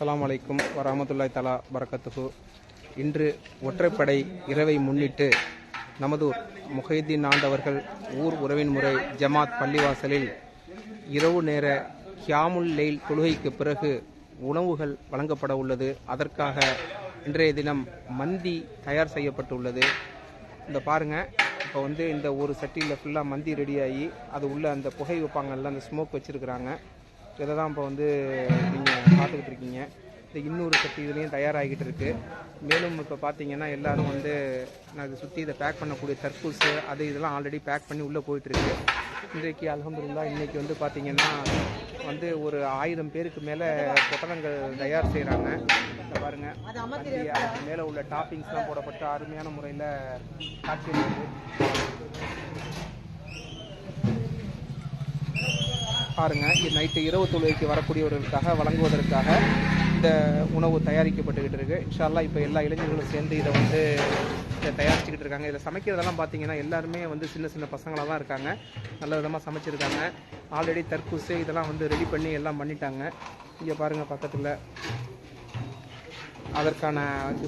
அஸ்லாம் வலைக்கும் வரமத்துல்லாய் தலா பரக்கத்துகு இன்று ஒற்றைப்படை இரவை முன்னிட்டு நமதூர் முஹைதீன் ஆண்டவர்கள் ஊர் உறவின் முறை ஜமாத் பள்ளிவாசலில் இரவு நேர ஹியாமுல் லெயில் தொழுகைக்கு பிறகு உணவுகள் வழங்கப்பட உள்ளது. அதற்காக இன்றைய தினம் மந்தி தயார் செய்யப்பட்டுள்ளது. இந்த பாருங்க இப்போ வந்து இந்த ஒரு சட்டியில் ஃபுல்லாக மந்தி ரெடியாகி அது உள்ள அந்த புகை வைப்பாங்கல்ல அந்த ஸ்மோக் வச்சுருக்குறாங்க. இதை தான் இப்போ வந்து நீங்கள் பார்த்துக்கிட்டு இருக்கீங்க இந்த இன்னொரு சட்டி இதுலேயும் தயாராகிட்டு இருக்குது மேலும் இப்போ பார்த்தீங்கன்னா எல்லாரும் வந்து நான் இதை சுற்றி இதை பேக் பண்ணக்கூடிய தர்பூசு அது இதெல்லாம் ஆல்ரெடி பேக் பண்ணி உள்ளே போயிட்டுருக்கு. இன்றைக்கு அல்ஹம்துலில்லாஹ் இன்றைக்கி வந்து பார்த்திங்கன்னா வந்து ஒரு ஆயிரம் பேருக்கு மேலே பொட்டலங்கள் தயார் செய்கிறாங்க பாருங்கள் பாருங்க. அதுக்கு மேலே உள்ள டாப்பிங்ஸ்லாம் போடப்பட்டு அருமையான முறையில் காட்சி பாருங்க இது நைட்டு இரவு தொழுகைக்கு வரக்கூடியவர்களுக்காக வழங்குவதற்காக இந்த உணவு தயாரிக்கப்பட்டுக்கிட்டு இருக்கு. இன்ஷால்லா இப்போ எல்லா இளைஞர்களும் சேர்ந்து இதை வந்து தயாரிச்சுக்கிட்டு இருக்காங்க. இதில் சமைக்கிறதெல்லாம் பார்த்தீங்கன்னா எல்லாருமே வந்து சின்ன சின்ன பசங்களாக தான் இருக்காங்க. நல்ல விதமாக சமைச்சிருக்காங்க. ஆல்ரெடி தர்பூசு இதெல்லாம் வந்து ரெடி பண்ணி எல்லாம் பண்ணிட்டாங்க. இங்கே பாருங்கள் பக்கத்தில். அதற்கான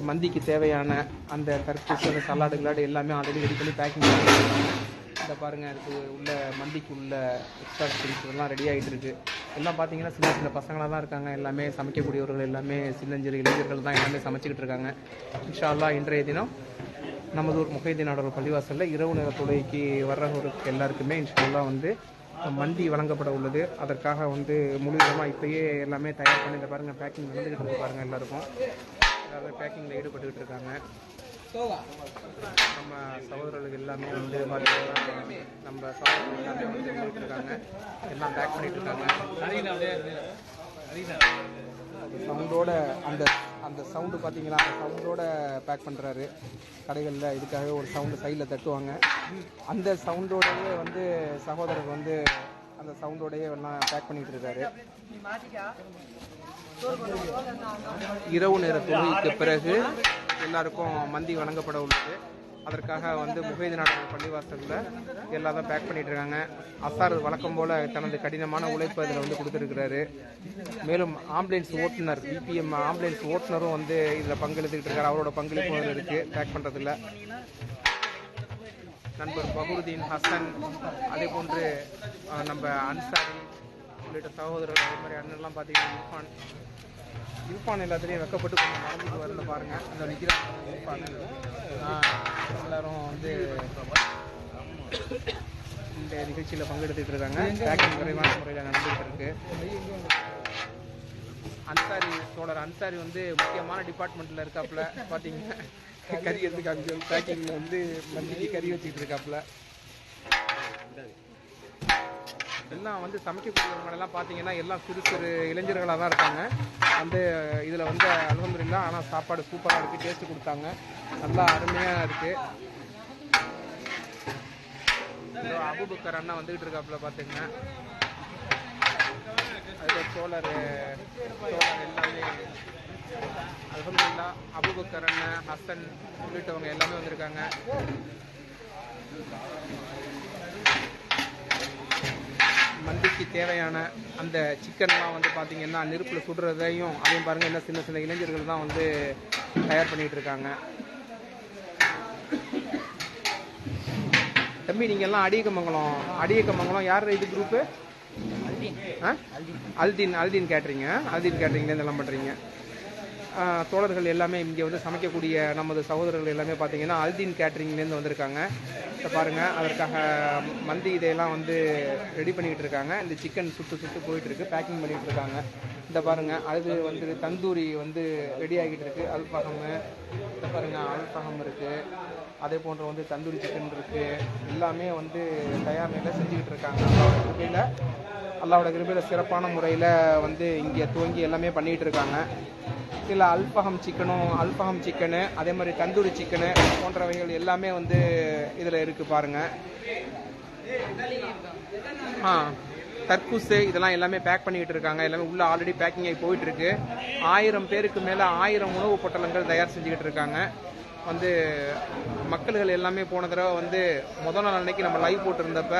மந்திக்கு தேவையான அந்த தர்பூசு அந்த சலாடு கிலாடு எல்லாமே ஆல்ரெடி ரெடி பண்ணி பேக்கிங் பண்ணிருக்காங்க இந்த பாருங்க அதுக்கு உள்ள மண்டிக்கு உள்ள எக்ஸ்ட்ரா திங்ஸ் எல்லாம் ரெடி ஆகிட்டு இருக்கு. எல்லாம் பார்த்தீங்கன்னா சின்ன சின்ன பசங்களாக தான் இருக்காங்க. எல்லாமே சமைக்கக்கூடியவர்கள் எல்லாமே சின்னஞ்சிறு இளைஞர்கள் தான் எல்லாமே சமைச்சிக்கிட்டு இருக்காங்க. இன்ஷா அல்லாஹ் இன்றைய தினம் நமது ஒரு முகைதீனோட பள்ளிவாசலில் இரவு நேர தொழுகைக்கு வர்றவர்களுக்கு எல்லாருக்குமே இன்ஷா அல்லாஹ் வந்து மண்டி வழங்கப்பட உள்ளது. அதற்காக வந்து முழு விதமாக இப்பயே எல்லாமே தயார் பண்ணி இந்த பாருங்கள் பேக்கிங் நடந்துக்கிட்டு இருக்கு பாருங்கள் எல்லாருக்கும். எல்லாருமே பேக்கிங்கில் ஈடுபட்டுக்கிட்டு இருக்காங்க. நம்ம சகோதரர்கள் எல்லாமே வந்து மாதிரி நம்ம சகோதரர்கள் எல்லாமே வந்து இருக்காங்க எல்லாம் பேக் பண்ணிட்டு இருக்காங்க சவுண்டோட அந்த அந்த சவுண்டு பார்த்தீங்களா அந்த சவுண்டோட பேக் பண்ணுறாரு கடைகளில் இதுக்காக ஒரு சவுண்டு சைடில் தட்டுவாங்க. அந்த சவுண்டோடவே வந்து சகோதரர் வந்து அந்த சவுண்டோடயே எல்லாம் பேக் பண்ணிட்டு இருக்காரு. இரவு நேர தொழுகைக்கு பிறகு எல்லாருக்கும் மந்தி வழங்கப்பட உள்ளது. அதற்காக வந்து முகைதி நாடக பள்ளிவாசலில் எல்லாரும் பேக் பண்ணிட்டு இருக்காங்க. அசார் வழக்கம் போல தனது கடினமான உழைப்பு அதில் வந்து கொடுத்துருக்கிறாரு. மேலும் ஆம்புலன்ஸ் ஓட்டுநர் பிபிஎம் ஆம்புலன்ஸ் ஓட்டுநரும் வந்து இதில் பங்களித்துக்கிட்டு இருக்காரு. அவரோட பங்களிப்பும் இருக்கு. பேக் பண்ணுறதுல நண்பர் பகுருதீன் ஹசன் அதே போன்று நம்ம அன்சாரி உள்ளிட்ட சகோதரர்கள் அதே மாதிரி அண்ணன்லாம் பார்த்தீங்கன்னா இர்ஃபான். இர்ஃபான் எல்லாத்துலேயும் வெக்கப்பட்டு கொஞ்சம் மறந்துட்டு வரல பாருங்கள் அந்த நிற்கிறாங்க இர்ஃபான். எல்லோரும் எல்லாரும் வந்து இந்த நிகழ்ச்சியில் பங்கெடுத்துட்டு இருக்காங்க. பேக்கிங் குறைவான முறையில் நடந்துகிட்டு இருக்கு. அன்சாரி தோழர் அன்சாரி வந்து முக்கியமான டிபார்ட்மெண்ட்டில் இருக்காப்புல பார்த்தீங்கன்னா. கறி எடுத்து காமிச்சோம் பேக்கிங்கில் வந்து மந்திக்கு கறி வச்சுக்கிட்டு இருக்காப்புல. எல்லாம் வந்து சமைக்கக்கூடியவங்களெல்லாம் பார்த்தீங்கன்னா எல்லாம் சிறு சிறு இளைஞர்களாக தான் இருக்காங்க. வந்து இதில் வந்து அலமதுல்லா ஆனால் சாப்பாடு சூப்பராக இருக்குது டேஸ்ட்டு கொடுத்தாங்க. நல்லா அருமையாக இருக்குது அபுபக்கர் அண்ணா வந்துகிட்டு இருக்காப்புல பார்த்துங்க அதில் சோழர் சோழர் எல்லாமே அண்ணன் ஹசன் உள்ளிட்டவங்க எல்லாமே வந்திருக்காங்க. மந்திக்கு தேவையான அந்த சிக்கன்லாம் வந்து பார்த்தீங்கன்னா நெருப்பில் சுடுறதையும் அதையும் பாருங்கள் எல்லாம் சின்ன சின்ன இளைஞர்கள் தான் வந்து தயார் பண்ணிட்டு இருக்காங்க. தம்பி நீங்கள் எல்லாம் அடியக்கமங்கலம் அடியக்கமங்கலம் யார் இது குரூப்பு அல்தீன். அல்தீன். கேட்ரிங்க அல்தீன் கேட்ரிங்லேருந்து எல்லாம் பண்ணுறீங்க தோழர்கள் எல்லாமே இங்கே வந்து சமைக்கக்கூடிய நமது சகோதரர்கள் எல்லாமே பார்த்தீங்கன்னா அல்தீன் கேட்ரிங்லேருந்து வந்திருக்காங்க. இப்போ பாருங்கள் அதற்காக மந்தி இதையெல்லாம் வந்து ரெடி பண்ணிக்கிட்டு இருக்காங்க. இந்த சிக்கன் சுட்டு சுட்டு போயிட்டுருக்கு பேக்கிங் பண்ணிகிட்டு இருக்காங்க. இந்த பாருங்கள் அது வந்து தந்தூரி வந்து ரெடி ஆகிட்டு இருக்குது அல்பகம் இந்த பாருங்கள் அல்பகம் இருக்குது அதே போன்ற வந்து தந்தூரி சிக்கன் இருக்கு. எல்லாமே வந்து தயார் நிலையில் செஞ்சுக்கிட்டு இருக்காங்க. அல்லாவோட கிருபையில் அல்லாவோட கிருபையில் சிறப்பான முறையில் வந்து இங்கே துவங்கி எல்லாமே பண்ணிகிட்டு இருக்காங்க. சில அல்பகம் சிக்கனும் அல்பகம் சிக்கனு அதே மாதிரி தந்தூரி சிக்கனு போன்றவைகள் எல்லாமே வந்து இதில் இருக்குது பாருங்க. ஆ தர்பூசு இதெல்லாம் எல்லாமே பேக் பண்ணிக்கிட்டு இருக்காங்க. எல்லாமே உள்ளே ஆல்ரெடி பேக்கிங் ஆகி போயிட்டுருக்கு ஆயிரம் பேருக்கு மேலே ஆயிரம் உணவு பொட்டலங்கள் தயார் செஞ்சுக்கிட்டு இருக்காங்க. வந்து மக்கள்கள் எல்லாமே போன தடவை வந்து முதல் நாள் அன்னைக்கு நம்ம லைவ் போட்டிருந்தப்ப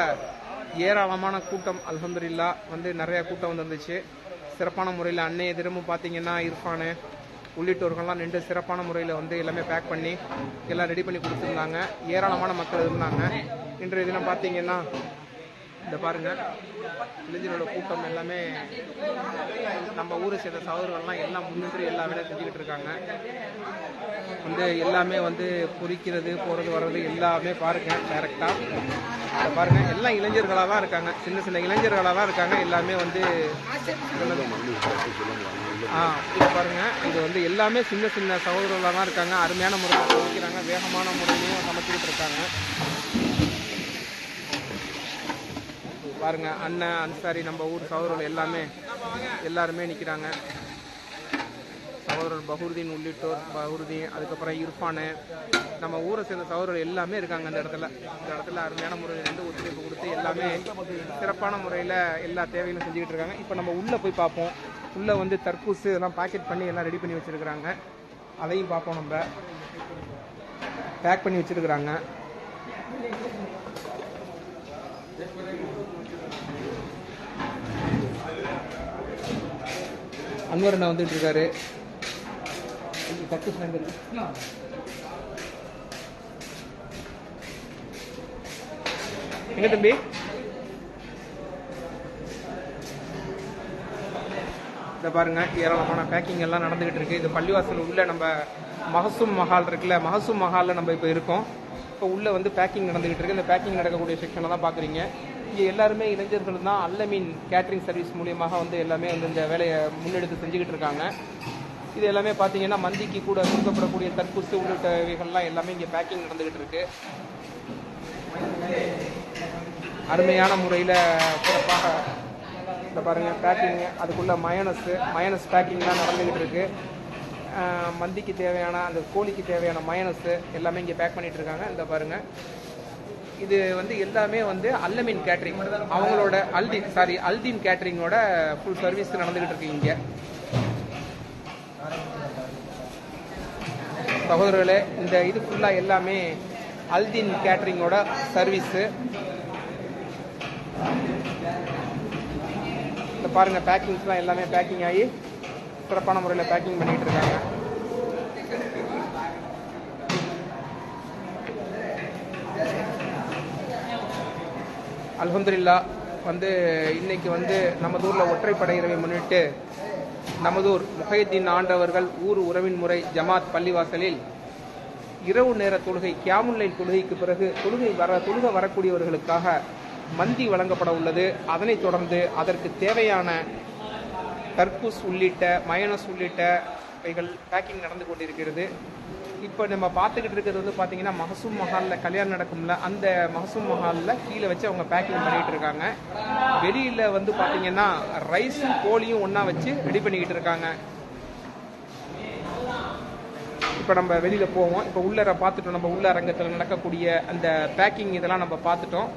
ஏராளமான கூட்டம் அல்ஹம்துலில்லாஹ் வந்து நிறைய கூட்டம் வந்துருந்துச்சு. சிறப்பான முறையில் அன்னைய தினமும் பார்த்தீங்கன்னா இர்ஃபானு உள்ளிட்டோர்கள்லாம் நின்று சிறப்பான முறையில் வந்து எல்லாமே பேக் பண்ணி எல்லாம் ரெடி பண்ணி கொடுத்துருந்தாங்க. ஏராளமான மக்கள் இருந்தாங்க. இன்றைய தினம் பார்த்தீங்கன்னா இந்த பாருங்க. இளைஞரோட கூட்டம் எல்லாமே நம்ம ஊரை சேர்ந்த சகோதரர்கள்லாம் எல்லாம் முன்னின்று எல்லா வேலையும் செஞ்சுக்கிட்டு இருக்காங்க. வந்து எல்லாமே வந்து குறிக்கிறது போகிறது வர்றது எல்லாமே பாருங்க டைரெக்டாக பாருங்க எல்லாம் இளைஞர்களாக தான் இருக்காங்க. சின்ன சின்ன இளைஞர்களாக தான் இருக்காங்க. எல்லாமே வந்து ஆ இது பாருங்க. இது வந்து எல்லாமே சின்ன சின்ன சகோதரர்களாக தான் இருக்காங்க. அருமையான முறையில் சமைக்கிறாங்க. வேகமான முறையிலையும் சமைச்சிக்கிட்டு இருக்காங்க. பாருங்கள் பாருங்க அண்ணன் அன்சாரி நம்ம ஊர் சகோதரர்கள் எல்லாமே எல்லாருமே நிற்கிறாங்க சகோதரர் பஹுருதீன் உள்ளிட்டோர் பஹுருதீன் அதுக்கப்புறம் இர்ஃபானு நம்ம ஊரை சேர்ந்த சகோதரர்கள் எல்லாமே இருக்காங்க அந்த இடத்துல. இந்த இடத்துல அருமையான முறையில் வந்து ஒத்துழைப்பு கொடுத்து எல்லாமே சிறப்பான முறையில் எல்லா தேவைகளும் செஞ்சுக்கிட்டு இருக்காங்க. இப்போ நம்ம உள்ளே போய் பார்ப்போம். உள்ளே வந்து தர்பூசு இதெல்லாம் பாக்கெட் பண்ணி எல்லாம் ரெடி பண்ணி வச்சுருக்கிறாங்க. அதையும் பார்ப்போம் நம்ம. பேக் பண்ணி வச்சுருக்கிறாங்க. அன்வர் அண்ணா வந்துட்டு இருக்காரு இருக்கு. எங்க தம்பி? இந்த பாருங்க ஏராளமான பேக்கிங் எல்லாம் நடந்துகிட்டு இருக்கு இது பள்ளிவாசல் உள்ள நம்ம மகசூம் மஹால் இருக்குல்ல மகசூம் மஹாலில் நம்ம இப்போ இருக்கோம். இப்போ உள்ள வந்து பேக்கிங் நடந்துகிட்டு இருக்கு இந்த பேக்கிங் நடக்கக்கூடிய செக்ஷனை தான் பார்க்குறீங்க இங்கே எல்லாருமே இளைஞர்கள் தான் அல்லமீன் கேட்ரிங் சர்வீஸ் மூலியமாக வந்து எல்லாமே வந்து இந்த வேலையை முன்னெடுத்து செஞ்சுக்கிட்டு இருக்காங்க. இது எல்லாமே பார்த்தீங்கன்னா மந்திக்கு கூட கொடுக்கப்படக்கூடிய தற்பூசு உள்ளிட்டவைகள்லாம் எல்லாமே இங்கே பேக்கிங் நடந்துகிட்டு இருக்கு. அருமையான முறையில் சிறப்பாக இந்த பாருங்க பேக்கிங் அதுக்குள்ள மயனஸ் மயனஸ் பேக்கிங்லாம் நடந்துகிட்டு இருக்கு. மந்திக்கு தேவையான அந்த கோழிக்கு தேவையான மயனஸ் எல்லாமே இங்கே பேக் பண்ணிட்டு இருக்காங்க. இந்த பாருங்க இது வந்து எல்லாமே வந்து அல்லமின் கேட்ரிங் அவங்களோட அல்தீன் சாரி அல்தீன் கேட்ரிங்கோட ஃபுல் சர்வீஸ் நடந்துகிட்டு இருக்கு இங்கே. சகோதரர்களே இந்த இது ஃபுல்லாக எல்லாமே அல்தீன் கேட்ரிங்கோட சர்வீஸு இந்த பாருங்க பேக்கிங்ஸ்லாம் எல்லாமே பேக்கிங் ஆகி சிறப்பான முறையில் பேக்கிங் பண்ணிட்டு இருக்காங்க. அலமதுல்லா வந்து இன்னைக்கு வந்து நமதூரில் ஒற்றைப்படை இரவை முன்னிட்டு நமதூர் முகையத்தின் ஆண்டவர்கள் ஊர் உறவின் முறை ஜமாத் பள்ளிவாசலில் இரவு நேர தொழுகை கியாமுல்லைல் தொழுகைக்கு பிறகு தொழுகை வர தொழுகை வரக்கூடியவர்களுக்காக மந்தி வழங்கப்பட உள்ளது. அதனைத் தொடர்ந்து அதற்கு தேவையான தர்பூஸ் உள்ளிட்ட மயனஸ் உள்ளிட்டவைகள் பேக்கிங் நடந்து கொண்டிருக்கிறது. இப்போ நம்ம பார்த்துக்கிட்டு இருக்கிறது வந்து பார்த்தீங்கன்னா மகசூம் மஹாலில் கல்யாணம் நடக்கும்ல அந்த மகசூம் மஹாலில் கீழே வச்சு அவங்க பேக்கிங் பண்ணிட்டு இருக்காங்க. வெளியில் வந்து பார்த்தீங்கன்னா ரைஸும் கோழியும் ஒன்றா வச்சு ரெடி பண்ணிக்கிட்டு இருக்காங்க. இப்போ நம்ம வெளியில் போவோம். இப்போ உள்ளர பார்த்துட்டோம். நம்ம உள்ள அரங்கத்தில் நடக்கக்கூடிய அந்த பேக்கிங் இதெல்லாம் நம்ம பார்த்துட்டோம்.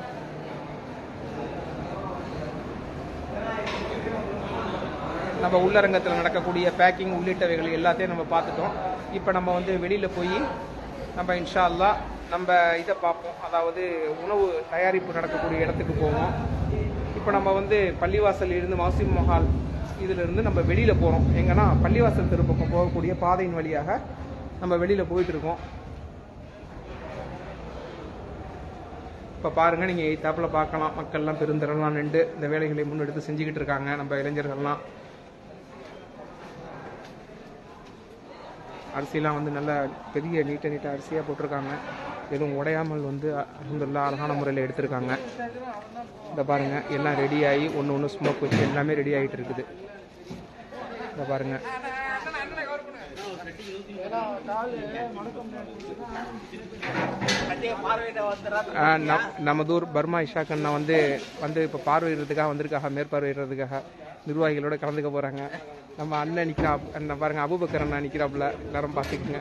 நம்ம உள்ளரங்கத்தில் நடக்கக்கூடிய பேக்கிங் உள்ளிட்டவைகள் எல்லாத்தையும் நம்ம பார்த்துட்டோம். இப்போ நம்ம வந்து வெளியில் போய் நம்ம இன்ஷா நம்ம இதை பார்ப்போம். அதாவது உணவு தயாரிப்பு நடக்கக்கூடிய இடத்துக்கு போவோம். இப்போ நம்ம வந்து பள்ளிவாசல் இருந்து மாசிம் மஹால் இதிலிருந்து நம்ம வெளியில் போகிறோம் எங்கன்னா பள்ளிவாசல் திருப்பக்கம் போகக்கூடிய பாதையின் வழியாக நம்ம வெளியில் போயிட்டு இருக்கோம். இப்போ பாருங்கள் நீங்கள் எய்த்தாப்பில் பார்க்கலாம். மக்கள்லாம் பெருந்திரலாம் நின்று இந்த வேலைகளை முன்னெடுத்து செஞ்சுக்கிட்டு இருக்காங்க. நம்ம இளைஞர்கள்லாம். அரிசிலாம் வந்து நல்லா பெரிய நீட்ட நீட்ட அரிசியாக போட்டிருக்காங்க. எதுவும் உடையாமல் வந்து அலமதுல்லா அழகான முறையில் எடுத்திருக்காங்க. இதை பாருங்க எல்லாம் ரெடி ஆகி ஒன்று ஒன்று ஸ்மோக் வச்சு எல்லாமே ரெடி ஆகிட்டு இருக்குது. இதை பாருங்க. நமதூர் பர்மா இஷாக் அண்ணா வந்து வந்து இப்போ பார்வையிடுறதுக்காக வந்திருக்காங்க மேற்பார்வையிடுறதுக்காக. நிர்வாகிகளோட கலந்துக்க போகிறாங்க நம்ம அண்ணன் நிக்கிறா அண்ணன் பாருங்க அபுபக்கர் அண்ணா நிற்கிறாப்புல எல்லாரும் பார்த்துக்குங்க.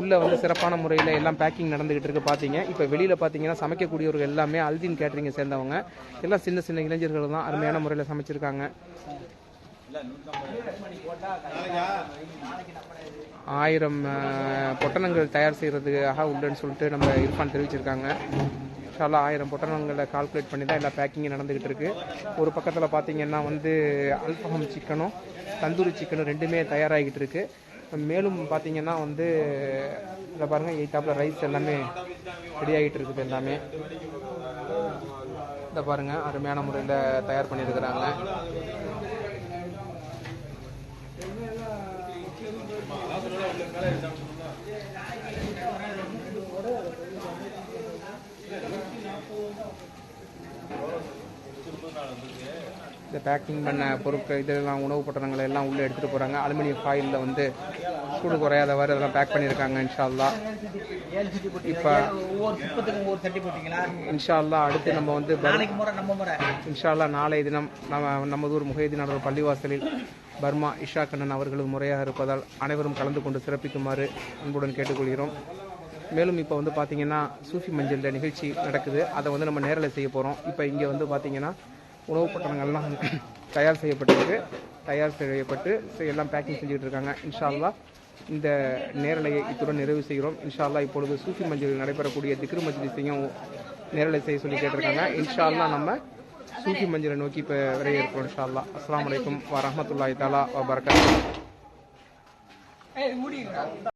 உள்ள வந்து சிறப்பான முறையில் எல்லாம் பேக்கிங் நடந்துகிட்டு இருக்கு பார்த்தீங்க இப்போ வெளியில் பார்த்தீங்கன்னா சமைக்கக்கூடியவர்கள் எல்லாமே அல்தீன் கேட்டரிங்கை சேர்ந்தவங்க. எல்லாம் சின்ன சின்ன இளைஞர்கள் தான் அருமையான முறையில் சமைச்சிருக்காங்க. ஆயிரம் பொட்டணங்கள் தயார் செய்கிறதுக்காக உள்ளன்னு சொல்லிட்டு நம்ம இர்ஃபான் தெரிவிச்சிருக்காங்க. இன்ஷால்லா ஆயிரம் பொட்டணங்களை கால்குலேட் பண்ணி தான் எல்லா பேக்கிங்கும் நடந்துகிட்டு இருக்கு. ஒரு பக்கத்தில் பார்த்தீங்கன்னா வந்து அல்பஹம் சிக்கனும் தந்தூரி சிக்கனும் ரெண்டுமே தயாராகிட்டு இருக்கு. மேலும் பார்த்தீங்கன்னா வந்து இதை பாருங்கள் எயிட்டாப்பில் ரைஸ் எல்லாமே ரெடி ஆகிட்டு இருக்குது எல்லாமே. இதை பாருங்க அருமையான முறையில் தயார் பண்ணியிருக்கிறாங்க. இந்த பேக்கிங் பண்ண பொருட்கள் இதெல்லாம் உணவு பொட்டணங்களை எல்லாம் உள்ளே எடுத்துகிட்டு போகிறாங்க அலுமினியம் ஃபாயிலில் வந்து சூடு குறையாதவாறு அதெல்லாம் பேக் பண்ணியிருக்காங்க இன்ஷா அல்லாஹ் இப்போ ஒவ்வொரு குப்பத்துக்கும் ஒவ்வொரு தட்டி போட்டீங்களா இன்ஷா அல்லாஹ் அடுத்து நம்ம வந்து பர்- நாளைக்கு முறை நம்ம முறை. இன்ஷா அல்லாஹ் நாளைய தினம் நம்ம நமதூர் முஹைதீன் பள்ளிவாசலில் பர்மா இஷா கண்ணன் அவர்களது முறையாக இருப்பதால் அனைவரும் கலந்து கொண்டு சிறப்பிக்குமாறு அன்புடன் கேட்டுக்கொள்கிறோம். மேலும் இப்போ வந்து பார்த்தீங்கன்னா சூஃபி மஞ்சள் நிகழ்ச்சி நடக்குது. அதை வந்து நம்ம நேரில் செய்ய போகிறோம் இப்போ இங்கே வந்து பார்த்தீங்கன்னா உணவுப் பட்டணங்கள்லாம் தயார் செய்யப்பட்டிருக்கு. தயார் செய்யப்பட்டு எல்லாம் பேக்கிங் செஞ்சுட்டு இருக்காங்க இன்ஷால்லா இந்த நேரலையை இத்துடன் நிறைவு செய்கிறோம். இன்ஷால்லா இப்பொழுது சூஃபி மஞ்சள் நடைபெறக்கூடிய திக்ரு மஜ்லிஸையும் நேரலை செய்ய சொல்லி கேட்டிருக்காங்க. இன்ஷால்லா நம்ம சூஃபி மஞ்சளை நோக்கி இப்போ விரைய இருக்கிறோம் இன்ஷால்லா அஸ்லாம் அஸ்ஸலாமு அலைக்கும் தாலா தஆலா